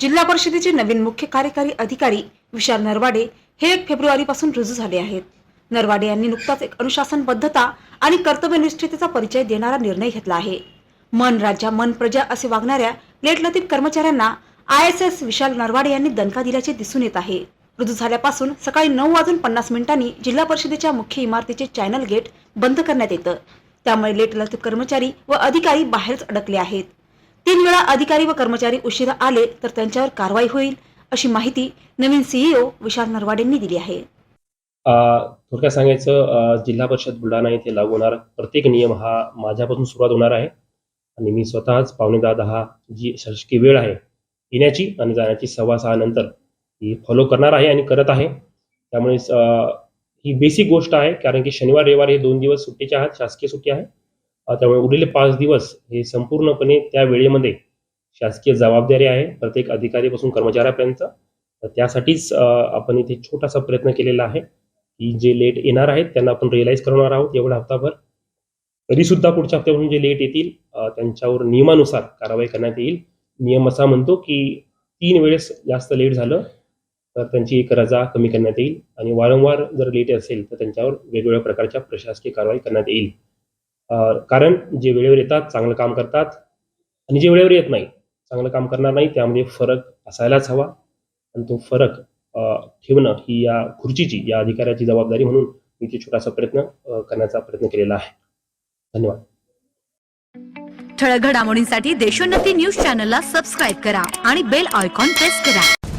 जिल्हा परिषदेचे नवीन मुख्य कार्यकारी अधिकारी विशाल नरवाडे हे एक फेब्रुवारीपासून रुजू झाले आहेत. नरवाडे यांनी नुकताच एक अनुशासनबद्धता आणि कर्तव्यनिष्ठतेचा परिचय देणारा निर्णय घेतला आहे. मन राजा मन प्रजा असे वागणाऱ्या लेटलतीब कर्मचाऱ्यांना I S S Vishal Narwade यांनी दणका दिल्याचे दिसून येत आहे. रुजू झाल्यापासून सकाळी नऊ वाजून पन्नास मिनिटांनी जिल्हा परिषदेच्या मुख्य इमारतीचे चॅनल गेट बंद करण्यात येतं. त्यामुळे लेटलतीब कर्मचारी व अधिकारी बाहेरच अडकले आहेत. तीन वेळा अधिकारी व कर्मचारी उशिरा आले तर त्यांच्यावर कारवाई होईल अशी माहिती नवीन सीईओ विशाल नरवाडेंनी दिली आहे. थोडक्यात सांगायचं जिल्हा परिषद बुलढाणा येथे लागू होणार. प्रत्येक नियम हा माझ्यापासून सुरुवात होणार आहे. आणि मी स्वतःच पावणे दहा दहा जी शासकीय वेळ आहे येण्याची आणि जाण्याची सव्वा सहा नंतर ही फॉलो करणार आहे आणि करत आहे. त्यामुळे ही बेसिक गोष्ट आहे कारण की शनिवार रविवार हे दोन दिवस सुट्टीचे आहात शासकीय सुट्टी आहे. त्यामुळे उरलेले पाच दिवस हे संपूर्णपणे त्या वेळेमध्ये शासकीय जबाबदारी आहे. प्रत्येक अधिकारीपासून कर्मचाऱ्यापर्यंत. तर त्यासाठीच आपण इथे छोटासा प्रयत्न केलेला आहे की जे लेट येणार आहेत त्यांना आपण रिअलाईज करणार आहोत एवढा हप्ताभर. तरीसुद्धा पुढच्या हप्त्यापासून जे लेट येतील त्यांच्यावर नियमानुसार कारवाई करण्यात येईल. नियम असा म्हणतो की तीन वेळेस जास्त लेट झालं तर त्यांची एक रजा कमी करण्यात येईल. आणि वारंवार जर लेट असेल तर त्यांच्यावर वेगवेगळ्या प्रकारच्या प्रशासकीय कारवाई करण्यात येईल. कारण जे वेळेवर येतात चांगलं काम करतात आणि जे वेळेवर येत नाही चांगलं काम करणार नाही त्यामध्ये फरक असायलाच हवा. आणि तो फरक ठेवणं ही या खुर्चीची या अधिकाऱ्याची जबाबदारी म्हणून मी ते छोटासा प्रयत्न करण्याचा प्रयत्न केलेला आहे. धन्यवाद. ठळक घडामोडींसाठी देशोन्नती न्यूज चॅनलला सबस्क्राईब करा आणि बेल आयकॉन प्रेस करा.